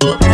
Hello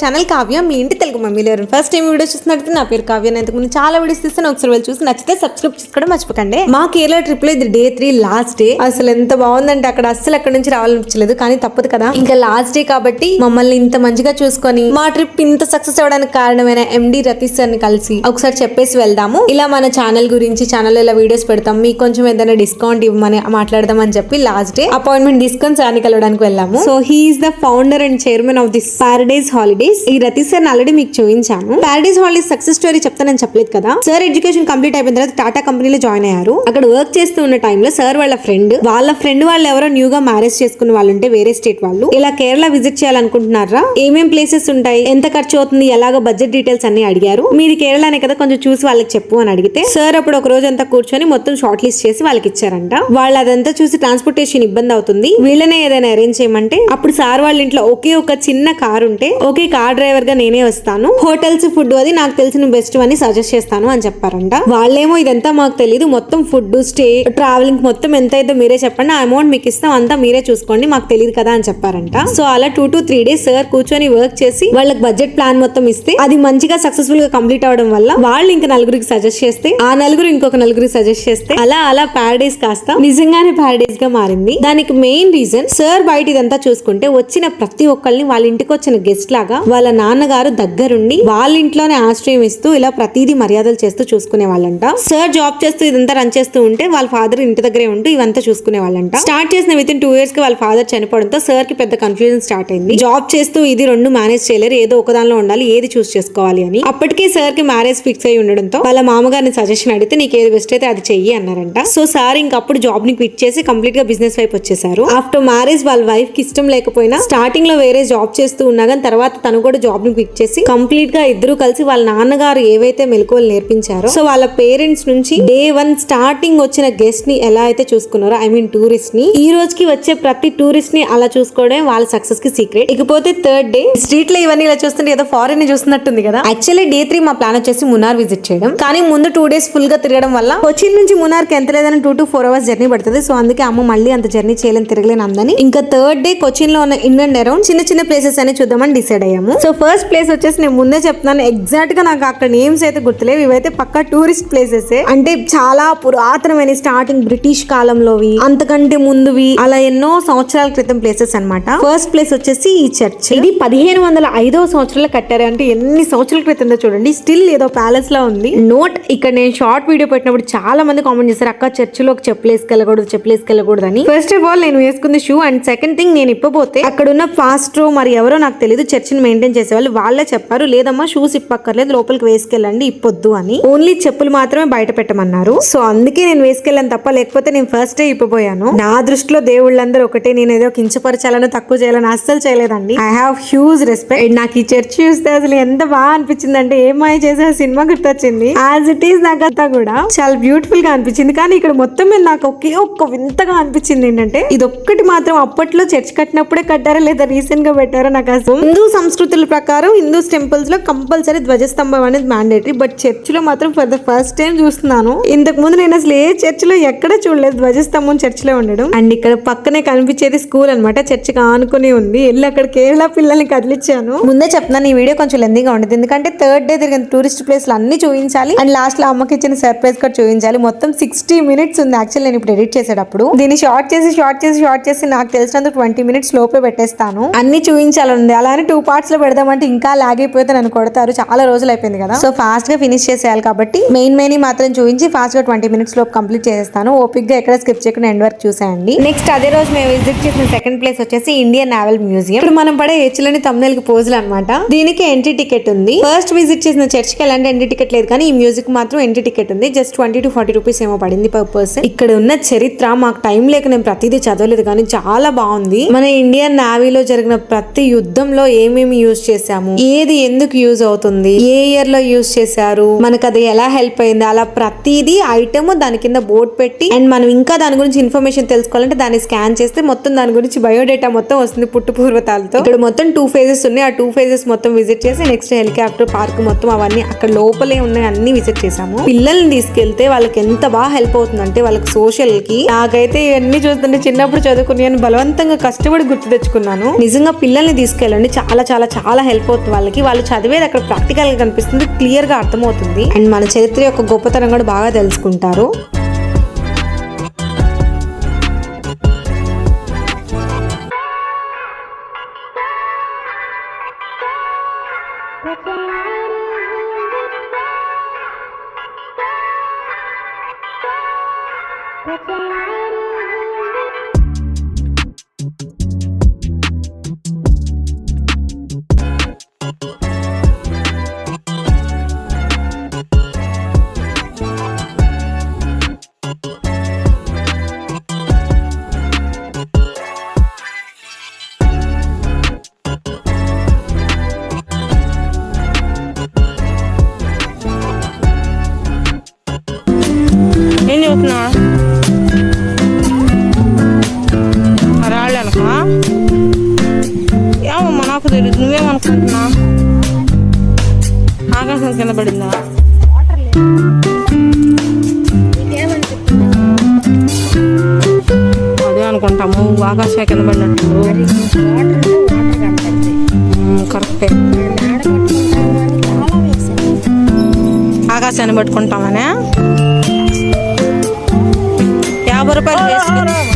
channel Kavya మీ ఇంటి Telugu mummy ఎవరు ఫస్ట్ టైం వీడియో చూసినట్టు నా పేరు కావ్య నేను ఇంతకుముందు చాలా వీడియోస్ తీస్తాను ఒకసారి వెళ్ళి చూసి నచ్చితే సబ్స్క్రైబ్ చేసుకోవడం మర్చిపోకండి. మా కేరళ ట్రిప్లో ఇది డే త్రీ లాస్ట్ డే అసలు ఎంత బాగుందంటే అక్కడ అస్సలు అక్కడ నుంచి రావాలనిపించలేదు కానీ తప్పదు కదా. ఇంకా లాస్ట్ డే కాబట్టి మమ్మల్ని ఇంత మంచిగా చూసుకొని మా ట్రిప్ ఇంత సక్సెస్ అవ్వడానికి కారణమైన ఎండి రతీష్ సార్ని కలిసి ఒకసారి చెప్పేసి వెళ్దాము. ఇలా మన ఛానల్ గురించి ఛానల్ ఇలా వీడియోస్ పెడతాం. మీకు కొంచెం ఏదైనా డిస్కౌంట్ ఇవ్వమని మాట్లాడదాం అని చెప్పి లాస్ట్ డే అపాయింట్మెంట్ డిస్కౌంట్ సార్ని కలవడానికి వెళ్ళాము. So he's the founder and chairman of this Paradise holidays ఈ రతి సార్ ఆల్రెడీ మీకు చూపించాను. పారడైజ్ హాలిడేస్ సక్సెస్ స్టోరీ చెప్తానని చెప్పలేదు కదా? సార్ ఎడ్యుకేషన్ కంప్లీట్ అయిపోయిన తర్వాత టాటా కంపెనీలో జాయిన్ అయ్యారు. అక్కడ వర్క్ చేస్తూ ఉన్న టైంలో సార్ వాళ్ళ ఫ్రెండ్ వాళ్ళ ఫ్రెండ్ వాళ్ళు ఎవరో న్యూ గా మ్యారేజ్ చేసుకున్న వాళ్ళు ఉంటే వేరే స్టేట్ వాళ్ళు. ఇలా కేరళ విజిట్ చేయాలనుకుంటున్నారా? ఏమేం ప్లేసెస్ ఉంటాయి? ఎంత ఖర్చు అవుతుంది? ఎలాగో బడ్జెట్ డీటెయిల్స్ అన్ని అడిగారు. మీది కేరళనే కదా కొంచెం చూసి వాళ్ళకి చెప్పు అని అడిగితే సార్ అప్పుడు ఒక రోజు అంతా కూర్చొని మొత్తం షార్ట్ లిస్ట్ చేసి వాళ్ళకి ఇచ్చారంట. వాళ్ళు అదంతా చూసి ట్రాన్స్పోర్టేషన్ ఇబ్బంది అవుతుంది. వీళ్ళనే ఏదైనా అరేంజ్ చేయమంటే అప్పుడు సార్ వాళ్ళ ఇంట్లో ఒకే ఒక చిన్న కార్ ఉంటే ఒకే కార్ డ్రైవర్గా నేనే వస్తాను. హోటల్స్ ఫుడ్ అది నాకు తెలిసిన బెస్ట్ అని సజెస్ట్ చేస్తాను అని చెప్పారంట. వాళ్ళేమో ఇదంతా మాకు తెలియదు మొత్తం ఫుడ్ స్టే ట్రావెలింగ్ మొత్తం ఎంత అయితే మీరే చెప్పండి. ఆ అమౌంట్ మీకు ఇస్తాం. అంతా మీరే చూసుకోండి. మాకు తెలియదు కదా అని చెప్పారంట. సో అలా two to three days sir కూర్చొని వర్క్ చేసి వాళ్ళకి బడ్జెట్ ప్లాన్ మొత్తం ఇస్తే అది మంచిగా సక్సెస్ఫుల్గా కంప్లీట్ అవడం వల్ల వాళ్ళు ఇంకా నలుగురికి సజెస్ట్ చేస్తే ఆ నలుగురు ఇంకొక నలుగురికి సజెస్ట్ చేస్తే అలా అలా ప్యారడైస్ కాస్త నిజంగానే ప్యారడైస్గా మారింది. దానికి మెయిన్ రీజన్ సార్ బయట ఇదంతా చూసుకుంటే వచ్చిన ప్రతి ఒక్కరిని వాళ్ళ ఇంటికి వచ్చిన గెస్ట్ లాగా వాళ్ళ నాన్నగారు దగ్గరుండి వాళ్ళ ఇంట్లోనే ఆశ్రయం ఇస్తూ ఇలా ప్రతిదీ మర్యాదలు చేస్తూ చూసుకునే వాళ్ళంట సార్ జాబ్ చేస్తూ ఇదంతా రన్ చేస్తూ ఉంటే వాళ్ళ ఫాదర్ ఇంటి దగ్గరే ఉంటూ ఇవంతా చూసుకునే వాళ్ళంట స్టార్ట్ చేసిన విత్ ఇన్ టూ ఇయర్స్కి వాళ్ళ ఫాదర్ చనిపోవడంతో సార్కి పెద్ద కన్ఫ్యూజన్ స్టార్ట్ అయింది. జాబ్ చేస్తూ ఇది రెండు మేనేజ్ చేయలేరు ఏదో ఒకదానిలో ఉండాలి ఏది చూస్ చేసుకోవాలి అని. అప్పటికే సార్కి మ్యారేజ్ ఫిక్స్ అయి ఉండడంతో వాళ్ళ మామగారిని సజెషన్ అడిగితే నీకు ఏది బెస్ట్ అయితే అది చెయ్యి అన్నారంట. సో సార్ ఇంకప్పుడు జాబ్ని క్విట్ చేసి కంప్లీట్గా బిజినెస్ వైపు వచ్చేసారు. ఆఫ్టర్ మ్యారేజ్ వాళ్ళ వైఫ్కి ఇష్టం లేకపోయినా స్టార్టింగ్లో వేరే జాబ్ చేస్తూ ఉన్నా కానీ తర్వాత తను కూడా జాబ్ని క్విక్ చేసి కంప్లీట్గా ఇద్దరు కలిసి వాళ్ళ నాన్నగారు ఏవైతే మెలకువలు నేర్పించారో సో వాళ్ళ పేరెంట్స్ నుంచి డే వన్ స్టార్టింగ్ వచ్చిన గెస్ట్ని ఎలా అయితే చూసుకున్నారో ఐ మీన్ టూరిస్ట్ని ఈ రోజుకి వచ్చే ప్రతి టూరిస్ట్ని అలా చూసుకోవడం వాళ్ళ సక్సెస్కి సీక్రెట్ ఇకపోతే థర్డ్ డే స్ట్రీట్లో ఇవన్నీ ఇలా చూస్తుంటే ఏదో ఫారెన్ చూస్తున్నట్టుంది కదా. యాక్చువల్లీ డే త్రీ మా ప్లాన్ వచ్చేసి మునార్ విజిట్ చేయడం. కానీ ముందు టూ డేస్ ఫుల్గా తిరగడం వల్ల కొచ్చిన్ నుంచి మునార్కి ఎంత లేదని two to four hours journey పడుతుంది. సో అందుకే అమ్మ మళ్ళీ అంత జర్నీ చేయలేని తిరగలేని అందని ఇంకా థర్డ్ డే కొచ్చిన్లో ఉన్న ఇన్ అండ్ అరౌండ్ చిన్న చిన్న ప్లేసెస్ అని చూద్దామని డిసైడ్ అయ్యాము. సో ఫస్ట్ ప్లేస్ వచ్చేసి నేను ముందే చెప్తున్నాను. ఎగ్జాక్ట్గా నాకు అక్కడ నేమ్స్ అయితే గుర్తులేవు. ఇవైతే పక్క టూరిస్ట్ ప్లేసెస్ అంటే చాలా పురాతనమైన స్టార్టింగ్ బ్రిటిష్ కాలంలోవి అంతకంటే ముందువి అలా ఎన్నో సంవత్సరాల క్రితం ప్లేసెస్ అన్నమాట. ఫస్ట్ ప్లేస్ వచ్చేసి ఈ చర్చ్ ఇది పదిహేను వందల ఐదవ సంవత్సరాలు కట్టారు. అంటే ఎన్ని సంవత్సరాల క్రితం చూడండి. స్టిల్ ఏదో ప్యాలెస్లో ఉంది. నోట్ ఇక్కడ నేను షార్ట్ వీడియో పెట్టినప్పుడు చాలా మంది కామెంట్ చేశారు అక్క చర్చ్లో వేసుకెళ్ళకూడదు చెప్పులు వేసుకెళ్ళకూడదు అని. ఫస్ట్ ఆఫ్ ఆల్ నేను వేసుకుంది షూ అండ్ సెకండ్ థింగ్ నేను ఇప్పపోతే అక్కడ ఉన్న ఫాస్ట్రో మరి ఎవరో నాకు తెలియదు చర్చిని మెయింటైన్ మెయింటైన్ చేసేవాళ్ళు వాళ్ళే చెప్పారు లేదమ్మా షూస్ ఇప్పక్కర్లేదు లోపలికి వేసుకెళ్ళండి ఇప్పొద్దు అని. ఓన్లీ చెప్పులు మాత్రమే బయట పెట్టమన్నారు. సో అందుకే నేను వేసుకెళ్ళాను తప్ప లేకపోతే నేను ఫస్ట్ డే ఇప్పపోయాను నా దృష్టిలో దేవుళ్ళందరూ ఒకటే నేను ఏదో కించపరచాలని తక్కువ చేయాలని అస్సలు చేయలేదండి. ఐ హావ్ హ్యూజ్ రెస్పెక్ట్ నాకు ఈ చర్చ్ చూస్తే అసలు ఎంత బాగా అనిపించింది అంటే ఏమై చేసే ఆ సినిమా గుర్తొచ్చింది? యాజ్ ఇట్ ఈస్ నాకంతా కూడా చాలా బ్యూటిఫుల్గా అనిపించింది. కానీ ఇక్కడ మొత్తం మీద నాకు ఒకే ఒక్క వింతగా అనిపించింది ఏంటంటే ఇది ఒక్కటి మాత్రం అప్పట్లో చర్చ్ కట్టినప్పుడే కట్టారా లేదా రీసెంట్గా పెట్టారా నాకు అసలు హిందూ సంస్కృతుల ప్రకారం హిందూస్ టెంపుల్స్లో కంపల్సరీ ధ్వజస్తంభం అనేది మ్యాండేటరీ బట్ చర్చిలో మాత్రం ఫర్ ద ఫస్ట్ టైం చూస్తున్నాను. ఇంతకు ముందు నేను అసలు ఏ చర్చిలో ఎక్కడ చూడలేదు. ధ్వజస్తంభం చర్చిలో ఉండడం. అండ్ ఇక్కడ పక్కనే కనిపించేది స్కూల్ అనమాట చర్చికి ఆనుకుని ఉంది. వెళ్ళి అక్కడ కేరళ పిల్లల్ని కదిలిచ్చాను. ముందే చెప్తున్నాను ఈ వీడియో కొంచెం లెందీగా ఉండదు. ఎందుకంటే థర్డ్ డే తిరిగిన టూరిస్ట్ ప్లేస్లు అన్ని చూపించాలి అండ్ లాస్ట్లో అమ్మకి ఇచ్చిన సర్ప్రైజ్ కూడా చూపించాలి మొత్తం సిక్స్టీ మినిట్స్ ఉంది. యాక్చువల్ నేను ఇప్పుడు ఎడిట్ చేసేటప్పుడు. దీన్ని షార్ట్ చేసి షార్ట్ చేసి షార్ట్ చేసి నాకు తెలిసినందుకు ట్వంటీ మినిట్స్ లోపే పెట్టేస్తాను. అన్ని చూపించాలని అలానే టూ పార్ట్స్లో పెడదామంటే ఇంకా లాగ్ అయిపోతే నన్ను కొడతారు. చాలా రోజులు అయిపోయింది కదా. సో ఫాస్ట్గా ఫినిష్ చేసేయాలి కాబట్టి మెయిన్ మెయిన్ మాత్రం చూపించి ఫాస్ట్గా ట్వంటీ మినిట్స్ లోపు కంప్లీట్ చేసేస్తాను. ఓపిక్గా ఎక్కడ స్కిప్ చేయకుండా ఎండ్ వరకు చూసేయండి. నెక్స్ట్ అదే రోజు మేము విజిట్ చేసిన సెకండ్ ప్లేస్ వచ్చేసి ఇండియన్ నావల్ మ్యూజియం ఇప్పుడు మనం పడే హెచ్లని తమ్ముల్కి పోజులు అనమాట దీనికి ఎంట్రీ టికెట్ ఉంది. ఫస్ట్ విజిట్ చేసిన చర్చ్కి ఎలాంటి ఎంట్రీ టికెట్ లేదు కానీ ఈ మ్యూజిక్ మాత్రం ఎంట్రీ టికెట్ ఉంది. Just twenty to forty rupees ఏమో పడింది పర్ పర్సన్ ఇక్కడ ఉన్న చరిత్ర మాకు టైం లేక నేను ప్రతిదీ చదవలేదు కానీ చాలా బాగుంది. మన ఇండియన్ నావీలో జరిగిన ప్రతి యుద్ధంలో ఏమేమి యూజ్ చేసాము ఏది ఎందుకు యూజ్ అవుతుంది? ఏ ఇయర్లో యూజ్ చేశారు? మనకు అది ఎలా హెల్ప్ అయింది? అలా ప్రతిదీ ఐటమ్ దాని కింద బోర్డు పెట్టి అండ్ మనం ఇంకా దాని గురించి ఇన్ఫర్మేషన్ తెలుసుకోవాలంటే దాన్ని స్కాన్ చేస్తే మొత్తం దాని గురించి బయోడేటా మొత్తం వస్తుంది పుట్టు పూర్వతాలతో. ఇక్కడ మొత్తం టూ ఫేజెస్ ఉన్నాయి. ఆ టూ ఫేజెస్ మొత్తం విజిట్ చేసి నెక్స్ట్ హెలికాప్టర్ పార్క్ మొత్తం అవన్నీ అక్కడ లోపలే ఉన్నాయి. అన్ని విజిట్ చేసాము పిల్లల్ని తీసుకెళ్తే వాళ్ళకి ఎంత బాగా హెల్ప్ అవుతుంది అంటే వాళ్ళకి సోషల్కి. నాకైతే ఇవన్నీ చూస్తుంటే చిన్నప్పుడు చదువుకుని బలవంతంగా కష్టపడి గుర్తు తెచ్చుకున్నాను. నిజంగా పిల్లల్ని తీసుకెళ్ళండి. చాలా చాలా చాలా హెల్ప్ అవుతుంది వాళ్ళకి. వాళ్ళు చదివేది అక్కడ ప్రాక్టికల్గా కనిపిస్తుంది క్లియర్గా అర్థమవుతుంది. అండ్ మన చరిత్ర యొక్క గొప్పతనం కూడా బాగా తెలుసుకుంటారు. ఏం చెబుతున్నా రాళ్ళనక ఏమమ్మా నాకు తెలియదు నువ్వేమనుకుంటున్నా? ఆకాశం కింద పడిందా? అదే అనుకుంటాము. ఆకాశం కింద పడినట్టు. కరెక్టే. ఆకాశాన్ని పట్టుకుంటామనే? యాభై రూపాయలు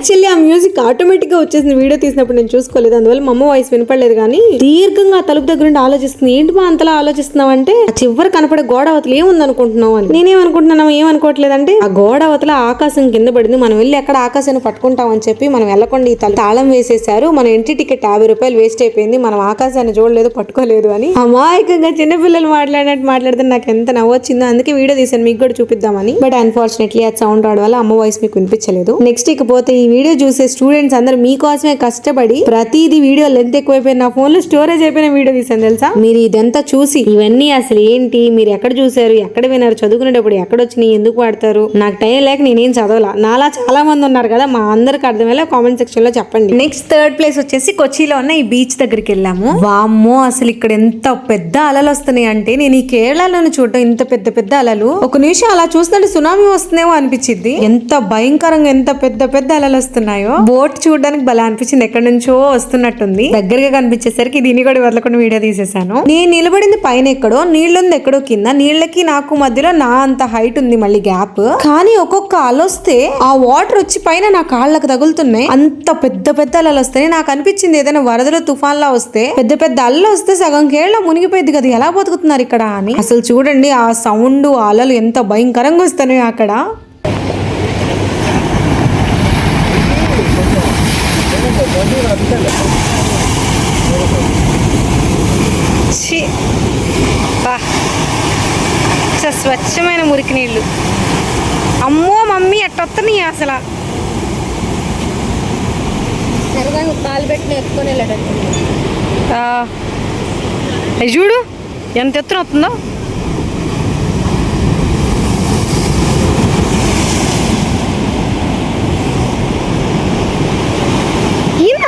యాక్చువల్లీ ఆ మ్యూజిక్ ఆటోమేటిక్గా వచ్చేసింది. వీడియో తీసినప్పుడు నేను చూసుకోలేదు. అందువల్ల మా అమ్మ వాయిస్ వినపడలేదు కానీ దీర్ఘంగా తలుపు దగ్గర నుండి ఆలోచిస్తుంది. ఏంటి మా అంతలా ఆలోచిస్తున్నావు అంటే చివరి కనపడే గోడ అవతల ఏముంది అనుకుంటున్నావు అని నేనేమనుకుంటున్నాను ఏమనుకోవట్లేదు అంటే ఆ గోడ అవతల ఆకాశం కింద పడింది. మనం వెళ్ళి ఎక్కడ ఆకాశాన్ని పట్టుకుంటాం అని చెప్పి మనం వెళ్ళకుండా ఈ తల- తాళం వేసేసారు మన ఎంట్రీ టికెట్ యాభై రూపాయలు వేస్ట్ అయిపోయింది. మనం ఆకాశాన్ని చూడలేదు పట్టుకోలేదు అని. అమాయకంగా చిన్నపిల్లలు మాట్లాడినట్టు మాట్లాడితే నాకు ఎంత నవ్వొచ్చిందో అందుకే వీడియో తీసాను మీకు కూడా చూపిద్దామని. బట్ అన్ఫార్చునేట్లీ అది సౌండ్ రావడం వల్ల అమ్మ వాయిస్ మీకు వినిపించలేదు. నెక్స్ట్ ఇకపోతే ఈ వీడియో చూసే స్టూడెంట్స్ అందరూ మీకోసమే కష్టపడి ప్రతిదీ వీడియో లెంత్ ఎక్కువైపోయిన నా ఫోన్లో స్టోరేజ్ అయిపోయిన వీడియో తీసాను తెలుసా? మీరు ఇదంతా చూసి ఇవన్నీ అసలు ఏంటి? మీరు ఎక్కడ చూసారు ఎక్కడ విన్నారు? చదువుకునేటప్పుడు ఎక్కడ వచ్చినాయి? ఎందుకు వాడతారు? నాకు టైం లేక నేనేం చదవాలా. నాలా చాలా మంది ఉన్నారు కదా మా అందరికి అర్థమయ్యేలా కామెంట్ సెక్షన్లో చెప్పండి. నెక్స్ట్ థర్డ్ ప్లేస్ వచ్చేసి కొచ్చిలో ఉన్న ఈ బీచ్ దగ్గరికి వెళ్ళాము. వామ్మో అసలు ఇక్కడ ఎంత పెద్ద అలలు వస్తున్నాయి అంటే నేను ఈ కేరళలోని చూడటం ఇంత పెద్ద పెద్ద అలలు ఒక నిమిషం అలా చూస్తుంటే సునామీ వస్తుందేమో అనిపించింది ఎంత భయంకరంగా ఎంత పెద్ద పెద్ద అలలు వస్తున్నాయో? బోట్ చూడడానికి భలే అనిపించింది. ఎక్కడి నుంచో వస్తున్నట్టుంది. దగ్గరగా కనిపించేసరికి దీన్ని కూడా వదలకుండా వీడియో తీసేసాను నేను నిలబడింది పైన ఎక్కడో నీళ్ళుంది ఎక్కడో కింద. నీళ్ళకి నాకు మధ్యలో నా అంత హైట్ ఉంది మళ్ళీ గ్యాప్ కానీ ఒక్కొక్క అలొస్తే ఆ వాటర్ వచ్చి పైన నా కాళ్ళకు తగులుతున్నాయి. అంత పెద్ద పెద్ద అలలు వస్తాయి. నాకు అనిపించింది ఏదైనా వరదలు తుఫాన్లా వస్తే పెద్ద పెద్ద అల్లు వస్తే సగం కేళ్ళ మునిగిపోయింది కదా ఎలా బతుకుతున్నారు ఇక్కడ అని. అసలు చూడండి ఆ సౌండ్ ఆ అలలు ఎంత భయంకరంగా వస్తున్నాయి అక్కడ. బా. స్వచ్ఛమైన మురికి నీళ్ళు. అమ్మో మమ్మీ అట్టొత్తని అసలు? సరదాగా పాలు పెట్టి ఎత్తుకొని చూడు ఎంత ఎత్తున వస్తుందో.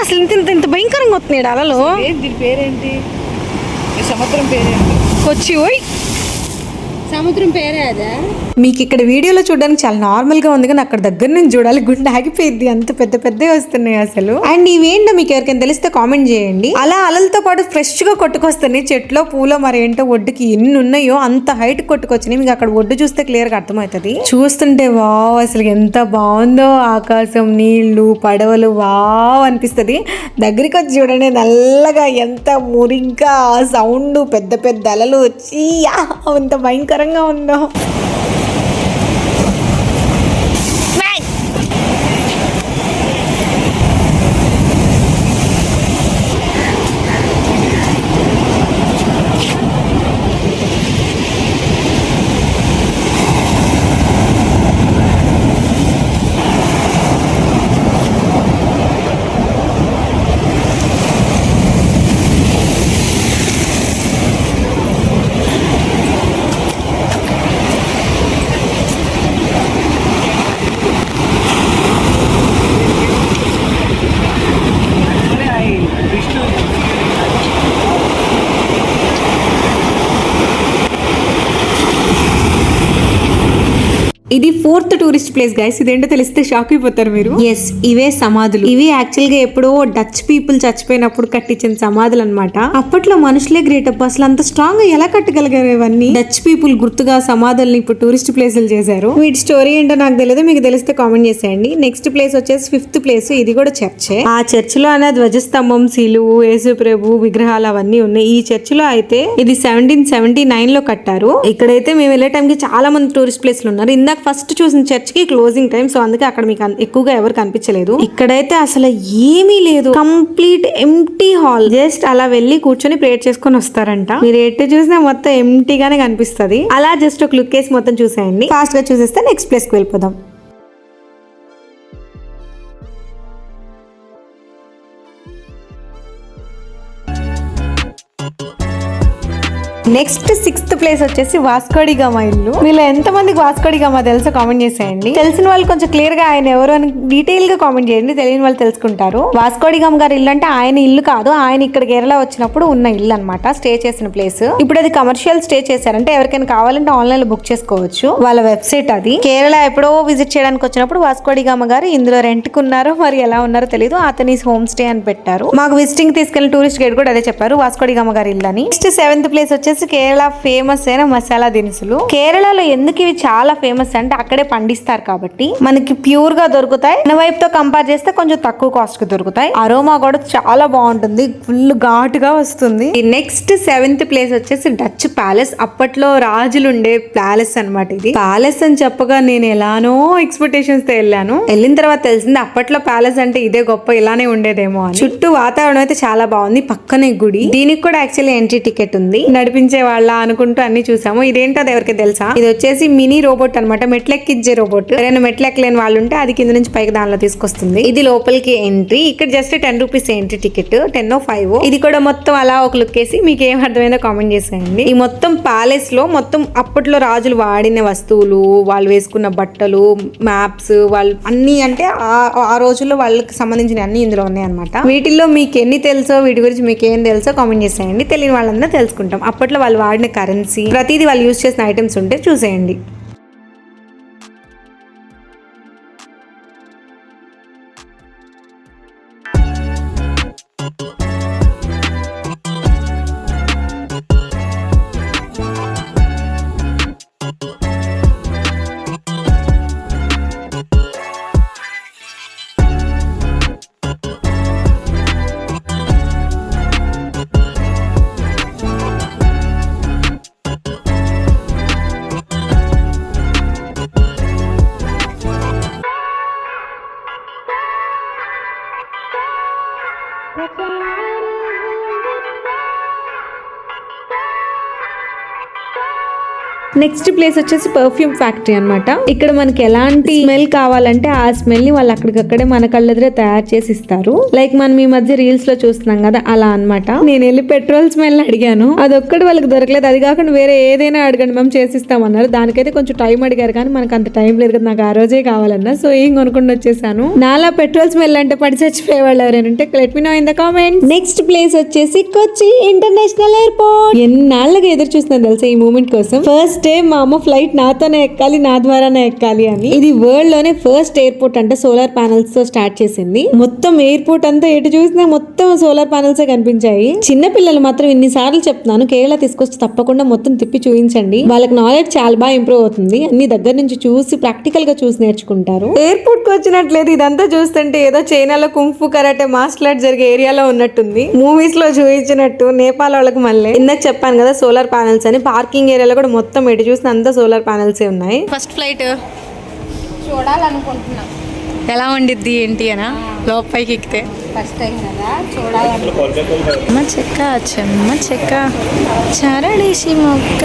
అసలు ఇంత ఇంత ఇంత భయంకరంగా వస్తున్నాయి అలలు దీని పేరేంటి? సముద్రం పేరేంటి? కొచ్చి సముద్రం పేరే అదే? మీకు ఇక్కడ వీడియోలో చూడడానికి చాలా నార్మల్గా ఉంది కానీ అక్కడ దగ్గర నుంచి చూడాలి గుండె ఆగిపోయింది. అంత పెద్ద పెద్దవి వస్తున్నాయి అసలు. అండ్ ఇవేంటో మీకు ఎవరికైనా తెలిస్తే కామెంట్ చేయండి. అలా అలలతో పాటు ఫ్రెష్గా కొట్టుకొస్తున్నాయి చెట్లో పూలో మరి ఏంటో ఒడ్డుకి ఎన్ని ఉన్నాయో అంత హైట్ కొట్టుకొచ్చినాయి మీకు అక్కడ ఒడ్డు చూస్తే క్లియర్గా అర్థమవుతుంది. చూస్తుంటే వావ్ అసలు ఎంత బాగుందో ఆకాశం నీళ్ళు పడవలు వావ్ అనిపిస్తుంది. దగ్గరికి వచ్చి చూడండి నల్లగా ఎంత మురిగ్గా సౌండ్ పెద్ద పెద్ద అలలు వచ్చి అంత భయంకర భయంకరంగా ఉందో. ఇది ఫోర్త్ టూరిస్ట్ ప్లేస్ గైస్ ఇదేంటో తెలిస్తే షాక్ అయిపోతారు మీరు. ఎస్ ఇవే సమాధులు. ఇవి యాక్చువల్గా ఎప్పుడో డచ్ పీపుల్ చచ్చిపోయినప్పుడు కట్టించిన సమాధులు అన్నమాట. అప్పట్లో మనుషులే గ్రేట్ అబ్బా. అసలు అంత స్ట్రాంగ్గా ఎలా కట్టగలిగారు ఇవన్నీ? డచ్ పీపుల్ గుర్తుగా సమాధుల్ని ఇప్పుడు టూరిస్ట్ ప్లేసులు చేశారు. వీటి స్టోరీ ఏంటో నాకు తెలియదు మీకు తెలిస్తే కామెంట్ చేసేయండి. నెక్స్ట్ ప్లేస్ వచ్చేసి ఫిఫ్త్ ప్లేస్ ఇది కూడా చర్చే ఆ చర్చ్లో అనే ధ్వజస్తంభం శిలువు యేసు ప్రభు విగ్రహాలు అవన్నీ ఉన్నాయి. ఈ చర్చ్లో అయితే ఇది సెవెంటీన్ సెవెంటీ నైన్లో కట్టారు. ఇక్కడైతే మేము వెళ్ళే టైంకి చాలా మంది టూరిస్ట్ ప్లేస్లు ఉన్నారు. ఇందాక ఫస్ట్ చూసిన చర్చ్కి క్లోజింగ్ టైం. సో అందుకే అక్కడ మీకు ఎక్కువగా ఎవరు కనిపించలేదు. ఇక్కడైతే అసలు ఏమీ లేదు. కంప్లీట్ ఎంటీ హాల్ జస్ట్ అలా వెళ్ళి కూర్చొని ప్రేయర్ చేసుకొని వస్తారంట. మీరు ఎటు చూసినా మొత్తం ఎంటీగానే కనిపిస్తుంది. అలా జస్ట్ ఒక లుక్ వేసి మొత్తం చూసేయండి. ఫాస్ట్గా చూసేస్తే నెక్స్ట్ ప్లేస్కి వెళ్ళిపోదాం. నెక్స్ట్ సిక్స్త్ ప్లేస్ వచ్చేసి వాస్కోడిగామా ఇల్లు. వీళ్ళు ఎంత మందికి వాస్కోడిగామా తెలుసో కామెంట్ చేసేయండి. తెలిసిన వాళ్ళు కొంచెం క్లియర్గా ఆయన ఎవరు అని డీటెయిల్గా కామెంట్ చేయండి. తెలియని వాళ్ళు తెలుసుకుంటారు. వాస్కోడిగామ గారి ఇల్లు అంటే ఆయన ఇల్లు కాదు ఆయన ఇక్కడ కేరళ వచ్చినప్పుడు ఉన్న ఇల్లు అనమాట స్టే చేసిన ప్లేస్ ఇప్పుడు అది కమర్షియల్ స్టే చేశారంటే ఎవరికైనా కావాలంటే ఆన్లైన్లో బుక్ చేసుకోవచ్చు. వాళ్ళ వెబ్సైట్ అది. కేరళ ఎప్పుడో విజిట్ చేయడానికి వచ్చినప్పుడు వాస్కోడిగామ గారు ఇందులో రెంట్ కున్నారో మరి ఎలా ఉన్నారో తెలియదు అతని హోమ్ స్టే అని పెట్టారు. మాకు విజిటింగ్ తీసుకెళ్ళిన టూరిస్ట్ గైడ్ కూడా అదే చెప్పారు వాస్కోడిగామ గారి ఇల్లు అని. నెక్స్ట్ సెవెంత్ ప్లేస్ వచ్చేసి కేరళ ఫేమస్ అయిన మసాలా దినుసులు. కేరళలో ఎందుకు ఇవి చాలా ఫేమస్ అంటే అక్కడే పండిస్తారు కాబట్టి. మనకి ప్యూర్గా దొరుకుతాయి. మన వైపు తో కంపేర్ చేస్తే కొంచెం తక్కువ కాస్ట్కి దొరుకుతాయి. అరోమా కూడా చాలా బాగుంటుంది. ఫుల్ ఘాటుగా వస్తుంది. నెక్స్ట్ సెవెంత్ ప్లేస్ వచ్చేసి డచ్ ప్యాలెస్ అప్పట్లో రాజులు ఉండే ప్యాలెస్ అన్నమాట ఇది. ప్యాలెస్ అని చెప్పగా నేను ఎలానో ఎక్స్పెక్టేషన్స్తో వెళ్ళాను. వెళ్ళిన తర్వాత తెలిసింది అప్పట్లో ప్యాలెస్ అంటే ఇదే గొప్ప ఇలానే ఉండేదేమో అని. చుట్టూ వాతావరణం అయితే చాలా బాగుంది. పక్కనే గుడి. దీనికి కూడా యాక్చువల్లీ ఎంట్రీ టికెట్ ఉంది. నడిపించి వాళ్ళ అనుకుంటూ అన్ని చూసాము. ఇదేంటో అది ఎవరికి తెలుసా? ఇది వచ్చేసి మినీ రోబోట్ అనమాట మెట్లెక్కించే రోబోట్. ఎవరైనా మెట్లెక్కలేని వాళ్ళు ఉంటే అది కింద నుంచి పైకి దానిలో తీసుకొస్తుంది. ఇది లోపలికి ఎంట్రీ. ఇక్కడ just ten rupees entry ticket. Ten o five ఇది కూడా మొత్తం అలా ఒక లుక్ వేసి మీకు ఏం అర్థమైందో కామెంట్ చేసేయండి. ఈ మొత్తం ప్యాలెస్లో మొత్తం అప్పట్లో రాజులు వాడిన వస్తువులు వాళ్ళు వేసుకున్న బట్టలు మ్యాప్స్ వాళ్ళు అన్ని అంటే ఆ- ఆ రోజుల్లో వాళ్ళకి సంబంధించిన అన్ని ఇందులో ఉన్నాయి అనమాట వీటిల్లో మీకు ఎన్ని తెలుసో వీటి గురించి మీకు ఏం తెలుసో కామెంట్ చేసేయండి. తెలియని వాళ్ళందరూ తెలుసుకుంటాం. అప్పట్లో వాళ్ళు వాడిన కరెన్సీ ప్రతిదీ వాళ్ళు యూజ్ చేసిన ఐటమ్స్ ఉంటే చూసేయండి. నెక్స్ట్ ప్లేస్ వచ్చేసి పర్ఫ్యూమ్ ఫ్యాక్టరీ అన్నమాట. ఇక్కడ మనకి ఎలాంటి స్మెల్ కావాలంటే ఆ స్మెల్ని వాళ్ళు అక్కడికక్కడే మన కళ్ళెదురే తయారు చేసి ఇస్తారు లైక్ మనం ఈ మధ్య రీల్స్లో చూస్తున్నాం కదా అలా అన్నమాట. నేను వెళ్ళి పెట్రోల్ స్మెల్ అడిగాను. అది ఒక్కటి వాళ్ళకి దొరకలేదు. అది కాకుండా వేరే ఏదైనా అడగండి మేము చేసిస్తామన్నారు. దానికైతే కొంచెం టైం అడిగారు కానీ మనకు అంత టైం లేదు కదా నాకు ఆ రోజే కావాలన్నా. సో ఏం కొనుక్కొని వచ్చేసాను. నాలా పెట్రోల్ స్మెల్ అంటే పడి చచ్చిపోయేవాళ్ళు ఎవరైనా let me know in the comment next place వచ్చేసి కొచ్చి ఇంటర్నేషనల్ ఎయిర్పోర్ట్. ఎన్నాళ్ళగా ఎదురు చూస్తున్నాను తెలుసా ఈ మూమెంట్ కోసం? ఫస్ట్ డే మా అమ్మ ఫ్లైట్ నాతోనే ఎక్కాలి నా ద్వారానే ఎక్కాలి అని. ఇది వరల్డ్లోనే ఫస్ట్ ఎయిర్పోర్ట్ అంటే సోలార్ ప్యానల్స్తో స్టార్ట్ చేసింది. మొత్తం ఎయిర్పోర్ట్ అంతా ఎటు చూసినా మొత్తం సోలార్ ప్యానల్స్ కనిపించాయి. చిన్న పిల్లలు మాత్రం ఇన్ని సార్లు చెప్తున్నాను కేరళ తీసుకొచ్చి తప్పకుండా మొత్తం తిప్పి చూపించండి వాళ్ళకి నాలెడ్జ్ చాలా బాగా ఇంప్రూవ్ అవుతుంది. అన్ని దగ్గర నుంచి చూసి ప్రాక్టికల్గా చూసి నేర్చుకుంటారు. ఎయిర్పోర్ట్కి వచ్చినట్లేదు ఇదంతా చూస్తుంటే ఏదో చైనాలో కుంఫు కరాటే మాస్టర్ ఆర్ట్ జరిగే ఏరియాలో ఉన్నట్టుంది. మూవీస్లో చూపించినట్టు నేపాల్ వాళ్ళకి మళ్ళీ. ఇందాక చెప్పాను కదా సోలార్ ప్యానల్స్ అని. పార్కింగ్ ఏరియాలో కూడా మొత్తం ఎటు చూసిన అంతా సోలార్ ప్యానల్స్ ఉన్నాయి. ఫస్ట్ ఫ్లైట్ చూడాలనుకుంటున్నా. ఎలా ఉండిద్ది ఏంటి అనా? లోపలికి ఎక్కితే. ఫస్ట్ టైం కదా చూడాలను చెమ్మ చెక్క చెమ్మ చెక్క. చరడేసి మొక్క.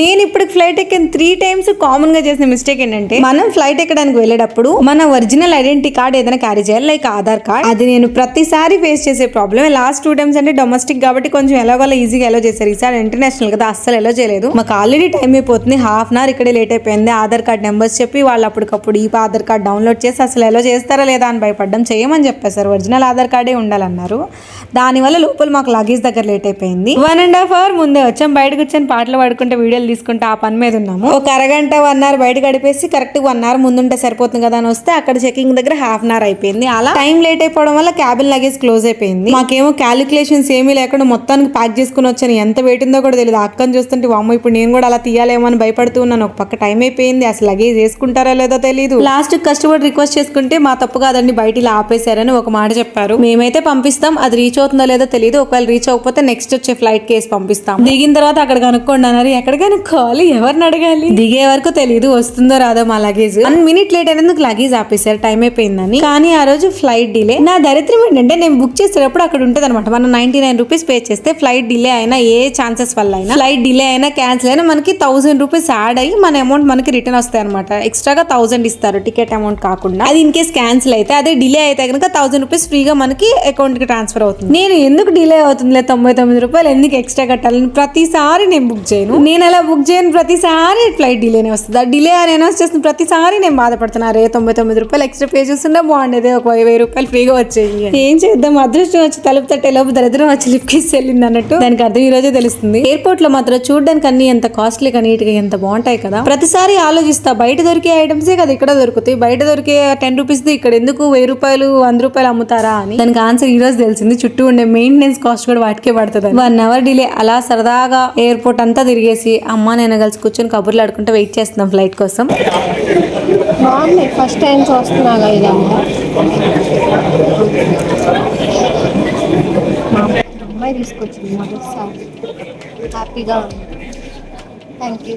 నేను ఇప్పుడు ఫ్లైట్ ఎక్కిన త్రీ టైమ్స్ కామన్గా చేసిన మిస్టేక్ ఏంటంటే మనం ఫ్లైట్ ఎక్కడానికి వెళ్ళేటప్పుడు మన ఒరిజినల్ ఐడెంటిటీ కార్డ్ ఏదైనా క్యారీ చేయాలి లైక్ ఆధార్ కార్డ్ అది నేను ప్రతిసారి ఫేస్ చేసే ప్రాబ్లమ్ లాస్ట్ టూ టైమ్స్ అంటే డొమెస్టిక్ కాబట్టి కొంచెం ఎలాగోలా ఈజీగా ఎలా చేశారు. ఈసారి ఇంటర్నేషనల్ కదా అస్సలు ఎలా చేయలేదు. మాకు ఆల్రెడీ టైం అయిపోతుంది. హాఫ్ అన్ అవర్ ఇక్కడే లేట్ అయిపోయింది. ఆధార్ కార్డ్ నెంబర్స్ చెప్పి వాళ్ళు అప్పటికప్పుడు ఈ ఆధార్ కార్డ్ డౌన్లోడ్ చేసి అసలు ఎలా చేస్తారా లేదా అని భయపడ్డం చేయమని చెప్పేశారు. ఒరిజినల్ ఆధార్ కార్డే ఉండాలన్నారు. దానివల్ల లోపల మాకు లగేజ్ దగ్గర లేట్ అయిపోయింది. వన్ అండ్ హాఫ్ అవర్ ముందే వచ్చాం. బయటకు వచ్చాను. పాటలు పాడుకుంటే వీడియో వీడియోలు తీసుకుంటే ఆ పని మీద ఉన్నాము. ఒక అరగంట వన్ అవర్ బయట గడిపేసి కరెక్ట్ వన్ అవర్ ముందుంటే సరిపోతుంది కదా అని వస్తే అక్కడ చెకింగ్ దగ్గర హాఫ్ అన్ అవర్ అయిపోయింది. అలా టైం లేట్ అయిపోవడం వల్ల క్యాబిన్ లగేజ్ క్లోజ్ అయిపోయింది. మాకేమో క్యాలిక్యులేషన్స్ ఏమీ లేకుండా మొత్తానికి ప్యాక్ చేసుకుని వచ్చాను. ఎంత వెయిట్ ఉందో కూడా తెలియదు అక్కని చూస్తుంటే వామ్మ ఇప్పుడు నేను కూడా అలా తీయాలేమో అని భయపడుతూ ఉన్నాను. ఒక పక్క టైం అయిపోయింది. అసలు లగేజ్ వేసుకుంటారా లేదో తెలియదు లాస్ట్ కష్టపడి రిక్వెస్ట్ చేసుకుంటే మా తప్పు కాదండి బయట ఇలా ఆపేశారని ఒక మాట చెప్పారు. మేమైతే పంపిస్తాం. అది రీచ్ అవుతుందో లేదో తెలియదు ఒకవేళ రీచ్ అవ్వకపోతే నెక్స్ట్ వచ్చే ఫ్లైట్ కేసు పంపిస్తాం. దిగిన తర్వాత అక్కడ కనుక్కోండి అన్నారు. ఎక్కడ కాల్ ఎవరిని అడగాలి? దిగే వరకు తెలియదు వస్తుందో రాదో మా లగేజ్ వన్ మినిట్ లేట్ అయినందుకు లగేజ్ ఆపేశారు టైం అయిపోయిందని. కానీ ఆ రోజు ఫ్లైట్ డిలే నా దరిద్రం ఏంటంటే నేను బుక్ చేసేటప్పుడు అక్కడ ఉంటుంది అనమాట మనం నైన్టీ నైన్ రూపీస్ పే చేస్తే ఫ్లైట్ డిలే అయినా ఏ ఛాన్సెస్ వల్ల అయినా ఫ్లైట్ డిలే అయినా క్యాన్సిల్ అయినా మనకి థౌసండ్ రూపీస్ యాడ్ అయ్యి మన అమౌంట్ మనకి రిటర్న్ వస్తాయి అనమాట ఎక్స్ట్రాగా థౌసండ్ ఇస్తారు టికెట్ అమౌంట్ కాకుండా. అది ఇన్ కేస్ క్యాన్సిల్ అయితే అదే డిలే అయితే కనుక థౌసండ్ రూపీస్ ఫ్రీగా మనకి అకౌంట్కి ట్రాన్స్ఫర్ అవుతుంది. నేను ఎందుకు డిలే అవుతుంది తొంభై తొమ్మిది రూపాయలు ఎందుకు ఎక్స్ట్రా కట్టాలని ప్రతిసారి నేను బుక్ చేయను. నేను అలా బుక్ చేయను ప్రతిసారి ఫ్లైట్ డిలేనే వస్తుంది. ఆ డిలే అని అనౌన్స్ చేసిన ప్రతిసారి నేను బాధపడుతున్నా. రే తొంభై తొమ్మిది రూపాయలు ఎక్స్ట్రా పే చేస్తుండే బాగుండేది ఒక వెయ్యి రూపాయలు ఫ్రీగా వచ్చేయి ఏం చేద్దాం? అదృష్టం వచ్చి తలుపు తట్టే లోపు దరిద్రం వచ్చి లిప్కేసి వెళ్ళింది అన్నట్టు. దానికి అర్థం ఈ రోజే తెలుస్తుంది. ఎయిర్పోర్ట్లో మాత్రం చూడడానికి అన్ని ఎంత కాస్ట్లీ నీట్గా ఎంత బాగుంటాయి కదా. ప్రతిసారి ఆలోచిస్తా బయట దొరికే ఐటమ్సే కదా ఇక్కడ దొరుకుతాయి. బయట దొరికే టెన్ రూపీస్ ఇక్కడ ఎందుకు వెయ్యి రూపాయలు వంద రూపాయలు అమ్ముతారా అని. దానికి ఆన్సర్ ఈ రోజు తెలిసింది. చుట్టూ ఉండే మెయింటెనెన్స్ కాస్ట్ కూడా వాటికే పడుతుంది. వన్ అవర్ డిలే అలా సరదాగా ఎయిర్పోర్ట్ అంతా తిరిగేసి అమ్మ నేను కలిసి కూర్చొని కబుర్లు ఆడుకుంటూ వెయిట్ చేస్తున్నాం ఫ్లైట్ కోసం. బాగున్నాయి ఫస్ట్ టైం చూస్తున్నా ఇదమ్మా అమ్మాయి తీసుకొచ్చింది మొదటిసారి. హ్యాపీగా ఉంది. థ్యాంక్ యూ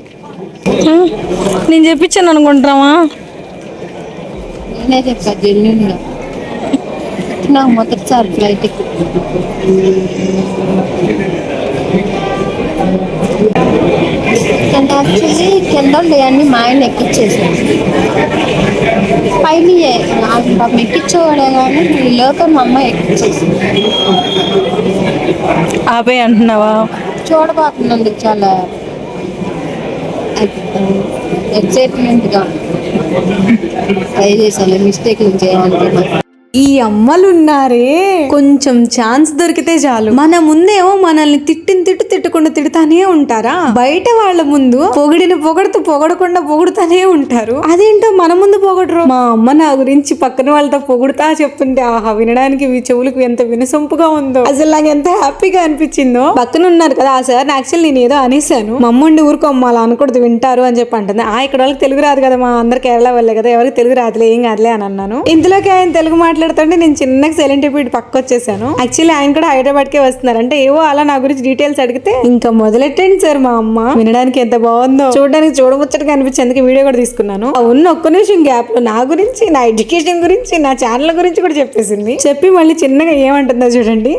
నేను చెప్పించాను అనుకుంటున్నావా? నేనే చెప్పా జెన్యున్గా నాకు మొదటిసారి ఫ్లైట్ అంటే యాక్చువల్లీ కింద అన్ని మా ఆయన ఎక్కిచ్చేసాను పైన పాపం ఎక్కించేవాడే కానీ లోకం మా అమ్మ ఎక్కిచ్చేసింది. ఆపే అంటున్నావా? చూడబోతున్నందుకు చాలా ఎక్సైట్మెంట్గా ట్రై చేశాను మిస్టేక్లు చేయాలంటే ఈ అమ్మలున్నారే. కొంచెం ఛాన్స్ దొరికితే చాలు. మన ముందేమో మనల్ని తిట్టిన తిట్టు తిట్టకుండా తిడతానే ఉంటారా? బయట వాళ్ళ ముందు పొగిడిన పొగడుతూ పొగడకుండా పొగుడుతానే ఉంటారు. అదేంటో మన ముందు పొగడరు? మా అమ్మ నా గురించి పక్కన వాళ్ళతో పొగుడుతా చెప్తుంటే ఆహా వినడానికి మీ చెవులకు ఎంత వినసొంపుగా ఉందో. అసలు నాకు ఎంత హ్యాపీగా అనిపించిందో. పక్కన ఉన్నారు కదా ఆ సార్ యాక్చువల్ నేను ఏదో అనేసాను మమ్మండి అమ్మ ఊరుకోమ్మ అలా అనకూడదు వింటారు అని చెప్పి అంటుంది. ఆ ఇక్కడ వాళ్ళకి తెలుగు రాదు కదా మా అందరు కేరళ వాళ్ళే కదా ఎవరికి తెలుగు రాదులే ఏం కాదులే అని అన్నాను. ఇందులోకి ఆయన తెలుగు మాట్లాడుతుంటే నేను చిన్నగా సైలెంట్ అయిపోయి పక్క వచ్చేసాను. యాక్చువల్లీ ఆయన కూడా హైదరాబాద్ కే వస్తున్నారు. అంటే ఏవో అలా నా గురించి డీటెయిల్స్ అడిగితే ఇంకా మొదలెట్టండి సార్ మా అమ్మ. వినడానికి ఎంత బాగుందో. చూడడానికి చూడముచ్చటగా అనిపించి అందుకే వీడియో కూడా తీసుకున్నాను. ఆ ఉన్న ఒక్క నిమిషం గ్యాప్లో నా గురించి నా ఎడ్యుకేషన్ గురించి నా ఛానల్ గురించి కూడా చెప్పేసింది. చెప్పి మళ్ళీ చిన్నగా ఏమంటుందో చూడండి.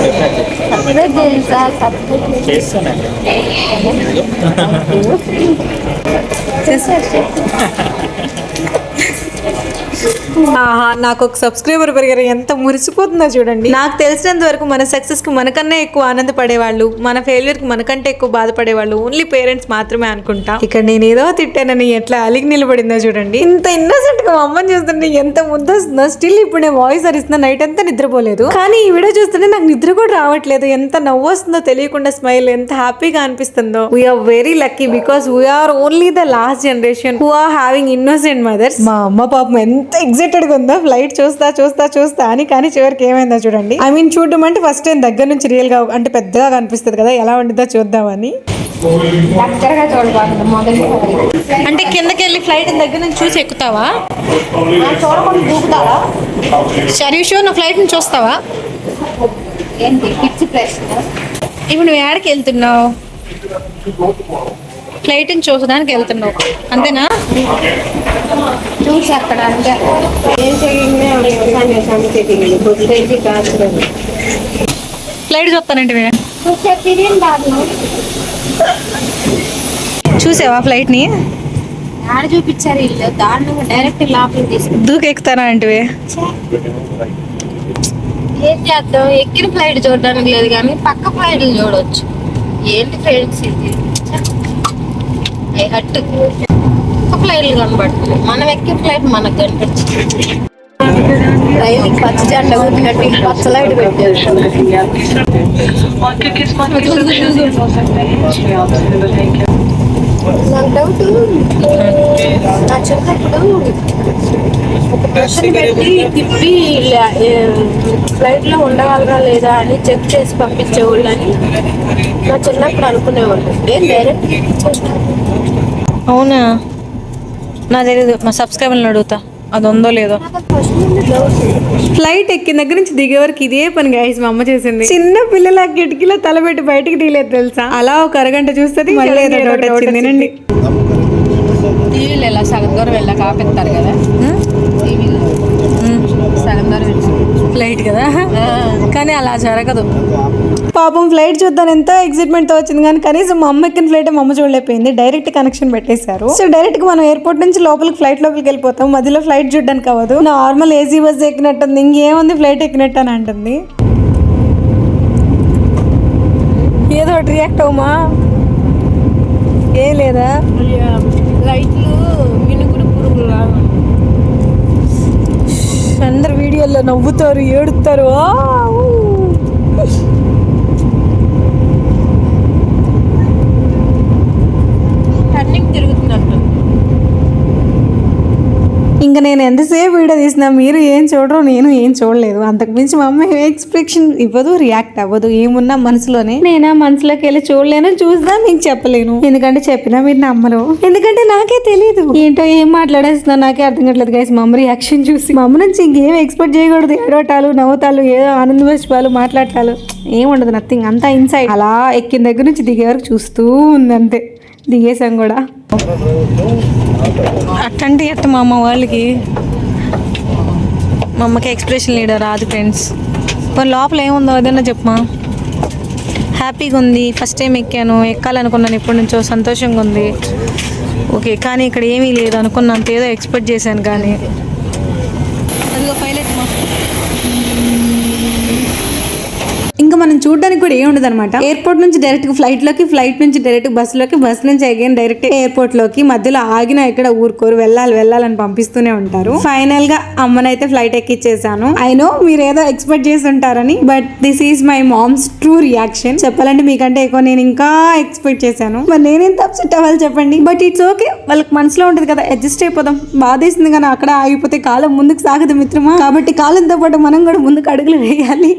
ఆహా నాకు ఒక సబ్స్క్రైబర్ పెరిగారు. ఎంత మురిసిపోతుందో చూడండి. నాకు తెలిసినంత వరకు మన సక్సెస్కి మనకన్నా ఎక్కువ ఆనందపడేవాళ్ళు మన ఫెయిల్యూర్కి మనకంటే ఎక్కువ బాధపడేవాళ్ళు ఓన్లీ పేరెంట్స్ మాత్రమే అనుకుంటా. ఇక్కడ నేను ఏదో తిట్టానని ఎట్లా అలిగి నిలబడిందో చూడండి. ఇంత ఇన్నోసెంట్గా అమ్మని చూస్తుంటే ఎంత ముద్దొస్తుందో స్టిల్ ఇప్పుడు నేను వాయిస్ అరిస్తున్నా నైట్ అంతా నిద్రపోలేదు. కానీ ఈ వీడియో చూస్తుంటే నాకు నిద్ర కూడా రావట్లేదు. ఎంత నవ్వు వస్తుందో తెలియకుండా స్మైల్ ఎంత హ్యాపీగా అనిపిస్తుందో. We are very lucky because we are only the last generation who are having innocent mothers మా అమ్మ పాపం ఎంత ఎగ్జైటెడ్గా ఉందో. ఫ్లైట్ చూస్తా చూస్తా చూస్తా అని కానీ చివరికి ఏమైందో చూడండి. ఐ మీన్ చూడడం అంటే ఫస్ట్ టైం దగ్గర నుంచి రియల్గా అంటే పెద్దగా కనిపిస్తుంది కదా ఎలా ఉంటుందో చూద్దామని. అంటే కిందకి వెళ్ళి ఫ్లైట్ దగ్గర నుంచి చూసి ఎక్కుతావా? ఆ, చూడకుండా దూకుతారా షరీషు నా ఫ్లైట్ నుంచి చూస్తావా? ఏంటి పిచ్చి ప్రశ్న? ఇప్పుడు నువ్వు ఏడకి వెళ్తున్నావు? ఫ్లైట్ నుంచి చూసడానికి వెళ్తున్నావు. అంతేనా? చూసి అక్కడ అంటే ఏం చెయ్యండి పొద్దుకి కాదు ఫ్లైట్ చూస్తానంటే చూసే తిరిగి కాదు చూసావా ఫ్లైట్ని ఆడ చూపించారు ఇల్లు డైరెక్ట్ లోపలికి తీసుకు దూకెక్కుతానా అంటే ఏం చేద్దాం? ఎక్కిన ఫ్లైట్ చూడడానికి లేదు కానీ పక్క ఫ్లైట్లు చూడవచ్చు ఏంటి ఫ్రెండ్స్ ఇది హట్ పక్క ఫ్లైట్లు కనబడుతుంది మనం ఎక్కే ఫ్లైట్ మనకు కనిపించింది రైలు పచ్చ జెండ ఊపినట్టు పచ్చ లైట్ పెట్టారు నాకు డౌట్ నా చిన్నప్పుడు ఒక పెట్టి తిప్పి ఫ్లైట్లో ఉండగలరా లేదా అని చెక్ చేసి పంపించేవాళ్ళని నా చిన్నప్పుడు అనుకునేవాళ్ళు. ఏం డైరెక్ట్ అవునా? నా తెలియదు మా సబ్స్క్రైబర్ని అడుగుతా. అది ఉందో లేదో? ఫ్లైట్ ఎక్కిన దగ్గర నుంచి దిగే వరకు ఇదే పని గైస్ మా అమ్మ చేసింది. చిన్న పిల్లల కిటికీలో తలబెట్టి బయటికి తీయలేదు తెలుసా? అలా ఒక అరగంట చూస్తుంది మళ్ళీ ఏదో డౌట్ వచ్చింది వినండి టీవీలో ఇలా సగం దూరం వెళ్ళాక ఆపెత్తారు కదా టీవీలో సగం దూరం వెళ్ళి ఫ్లైట్ కదా? కానీ అలా జరగదు. పాపం ఫ్లైట్ చూద్దాం ఎంతో ఎక్సైట్మెంట్తో వచ్చింది కానీ కనీసం మా అమ్మ ఎక్కిన ఫ్లైట్ మా అమ్మ చూడలేకపోయింది. డైరెక్ట్ కనెక్షన్ పెట్టేశారు. సో డైరెక్ట్గా మనం ఎయిర్పోర్ట్ నుంచి లోపలికి ఫ్లైట్ లోపలికి వెళ్ళిపోతాం. మధ్యలో ఫ్లైట్ చూడడానికి అవ్వదు. నార్మల్ ఏసీ బస్ ఎక్కినట్టుంది. ఇంకేముంది ఫ్లైట్ ఎక్కినట్టు అని అంటుంది. ఏదో ఒకటి రియాక్ట్ అవ్వమా? ఏం లేదా? లైట్లు మినుగుడు పురుగులు లాగా అందరు వీడియోలో నవ్వుతారు ఏడుతారు. ఇంకా నేను ఎంతసేపు వీడియో తీసినా మీరు ఏం చూడరు నేను ఏం చూడలేదు. అంతకు మించి మా అమ్మ ఎక్స్ప్రెషన్ ఇవ్వదు రియాక్ట్ అవ్వదు. ఏమున్నా మనసులోనే నేను మనసులోకి వెళ్ళి చూడలేను చూసినా మీకు చెప్పలేను. ఎందుకంటే చెప్పినా మీరు నమ్మరు. ఎందుకంటే నాకే తెలియదు ఏంటో ఏం మాట్లాడేస్తున్నా నాకే అర్థం కావట్లేదు గైస్ మా అమ్మ రియాక్షన్ చూసి మా అమ్మ నుంచి ఇంకేం ఎక్స్పెక్ట్ చేయకూడదు. ఏడవటాలు నవ్వుతాలు ఏదో ఆనంద పుష్పాలు మాట్లాడటాలు. ఏం ఉండదు నథింగ్ అంతా ఇన్సైడ్ అలా ఎక్కిన దగ్గర నుంచి దిగే వరకు చూస్తూ ఉంది అంతే దిగేసాం కూడా. అట్టంటే అట్ట మా అమ్మ వాళ్ళకి. మా అమ్మకి ఎక్స్ప్రెషన్ లీడర్ రాదు ఫ్రెండ్స్ మరి లోపల ఏముందో ఏదైనా చెప్పమా? హ్యాపీగా ఉంది ఫస్ట్ టైం ఎక్కాను ఎక్కాలనుకున్నాను ఎప్పటి నుంచో సంతోషంగా ఉంది. ఓకే కానీ ఇక్కడ ఏమీ లేదు అనుకున్నంత ఏదో ఎక్స్పెక్ట్ చేశాను కానీ అదిగో పైలట్ మా ఇంకా మనం చూడడానికి కూడా ఏమి ఉండదు అనమాట ఎయిర్పోర్ట్ నుంచి డైరెక్ట్ ఫ్లైట్లోకి ఫ్లైట్ నుంచి డైరెక్ట్ బస్లోకి బస్ నుంచి అగైన్ డైరెక్ట్ ఎయిర్పోర్ట్లోకి మధ్యలో ఆగిన ఇక్కడ ఊరుకోరు వెళ్ళాలి వెళ్ళాలని పంపిస్తూనే ఉంటారు. ఫైనల్గా అమ్మనైతే ఫ్లైట్ ఎక్కిచ్చేసాను. ఐ నో మీరు ఏదో ఎక్స్పెక్ట్ చేసి ఉంటారని but this is my mom's true reaction చెప్పాలంటే మీకంటే ఎక్కువ నేను ఇంకా ఎక్స్పెక్ట్ చేశాను. మరి నేనేం అప్సెట్ అవ్వాలి చెప్పండి? బట్ ఇట్స్ ఓకే వాళ్ళకి మనసులో ఉంటుంది కదా అడ్జస్ట్ అయిపోదాం. బాధేసింది కానీ అక్కడ ఆగిపోతే కాలం ముందుకు సాగదు మిత్రమా? కాబట్టి కాలంతో పాటు మనం కూడా ముందుకు అడుగులు వేయాలి.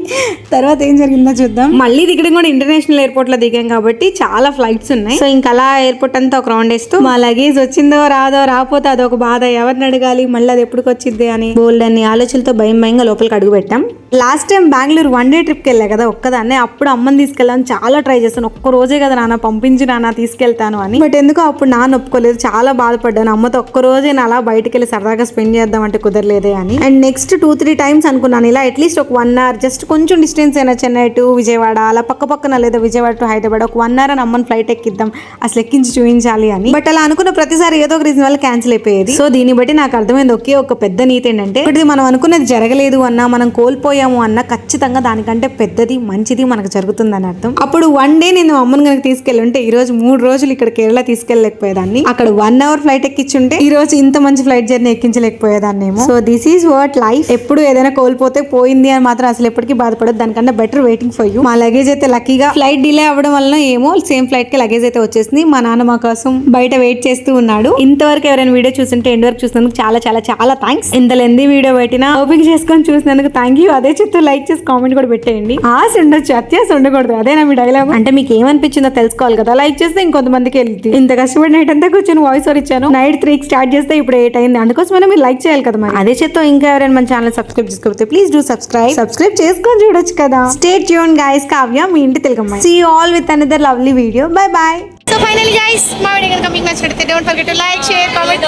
తర్వాత ఏం జరిగిందో చూద్దాం. మళ్ళీ దిగడం కూడా ఇంటర్నేషనల్ ఎయిర్పోర్ట్లో దిగాం కాబట్టి చాలా ఫ్లైట్స్ ఉన్నాయి. సో ఇంకా అలా ఎయిర్పోర్ట్ అంతా ఒక రౌండ్ వేస్తూ మా లగేజ్ వచ్చిందో రాదో రాకపోతే అదొక బాధ. ఎవరిని అడగాలి? మళ్ళీ అది ఎప్పుడు వచ్చింది అని బోల్డ్ అన్ని ఆలోచనలతో భయం భయంగా లోపలికి అడుగు పెట్టాం. Last time Bengaluru one day ట్రిప్కి వెళ్ళా కదా ఒక్కదాన్నే. అప్పుడు అమ్మని తీసుకెళ్ళాను చాలా ట్రై చేశాను. ఒక్క రోజే కదా నాన్న పంపించి నాన్న తీసుకెళ్తాను అని. బట్ ఎందుకో అప్పుడు నాన్న ఒప్పుకోలేదు. చాలా బాధపడ్డాను. అమ్మతో ఒక్క రోజే నేను అలా బయటకు వెళ్ళి సరదాగా స్పెండ్ చేద్దాం అంటే కుదరలేదే అని. And next two three times అనుకున్నాను. ఇలా అట్లీస్ట్ ఒక వన్ అవర్ జస్ట్ కొంచెం డిస్టెన్స్ అయినా చెన్నై టు విజయవాడ అలా పక్క పక్కన లేదా విజయవాడ టు హైదరాబాద్ ఒక వన్ అవర్ అని అమ్మని ఫ్లైట్ ఎక్కిద్దాం. అసలు ఎక్కించి చూపించాలి అని. బట్ అలా అనుకున్న ప్రతిసారి ఏదో ఒక రీజన్ వల్ల క్యాన్సిల్ అయిపోయేది. సో దీన్ని బట్టి నాకు అర్థమైంది ఒకే ఒక పెద్ద నీతి ఏంటంటే ఇప్పుడు మనం అనుకున్నది జరగలేదు అన్నా మనం కోల్పోయాము అన్నా ఖచ్చితంగా దానికంటే పెద్దది మంచిది మనకు జరుగుతుందని అర్థం. అప్పుడు వన్ డే నేను అమ్మని కనుక తీసుకెళ్ళి ఉంటే ఈ రోజు మూడు రోజులు ఇక్కడ కేరళ తీసుకెళ్ళలేకపోయేదాన్ని. అక్కడ వన్ అవర్ ఫ్లైట్ ఎక్కించుంటే ఈ రోజు ఇంత మంచి flight journey ఎక్కించలేకపోయేదాన్నేమో. So this is what life ఎప్పుడు ఏదైనా కోల్పోతే పోయింది అని మాత్రం అసలు ఎప్పటికీ బాధపడదు దానికన్నా బెటర్ వెయిటింగ్ ఫర్ యూ మా లగేజ్ అయితే లక్కీగా ఫ్లైట్ డిలే అవ్వడం వల్ల ఏమో సేమ్ ఫ్లైట్కి లగేజ్ అయితే వచ్చేసింది. మా నాన్న మా కోసం బయట వెయిట్ చేస్తూ ఉన్నాడు. ఇంతవరకు ఎవరైనా వీడియో చూస్తుంటే ఎండ్ వరకు చూసినందుకు చాలా చాలా చాలా థ్యాంక్స్ ఇంత లెంది వీడియో పెట్టినా ఓపిక చేసుకొని చూసినందుకు థ్యాంక్ యూ అదే చెప్తూ లైక్ చేసి కామెంట్ కూడా పెట్టేయండి. ఆశ ఉండొచ్చు అత్యాశ ఉండకూడదు. అదేనా మీ డైలాగ్ అంటే మీకు ఏమనిపించిందో తెలుసుకోవాలి కదా. లైక్ చేస్తే ఇంకొంతమందికి వెళ్తుంది. ఇంత కష్టపడి నైట్ అంతా కూర్చొని వాయిస్ ఓవర్ ఇచ్చాను. నైట్ త్రీకి స్టార్ట్ చేస్తే ఇప్పుడు ఎయిట్ అయింది. అందుకోసం మీరు లైక్ చేయాలి కదా మరి. అదే చెప్తా ఇంకా ఎవరైనా మన ఛానల్ సబ్స్క్రైబ్ చేసుకోకపోతే ప్లీజ్ డూ సబ్స్క్రైబ్ సబ్స్క్రైబ్ చేసుకొని చూడొచ్చు కదా. స్టేట్ ట్యూన్ గైస్ కావ్య మీ ఇంటి Telugu see all with another lovely video bye bye so final guys మా వీడియో కనుక మీకు నచ్చినట్లయితే don't forget to like share comment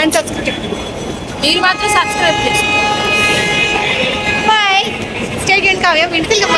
and subscribe మీరు మాత్రం సబ్స్క్రైబ్ చేసుకోండి. బాయ్ స్టే ట్యూన్ కావ్య మీ ఇంటి తెలుగు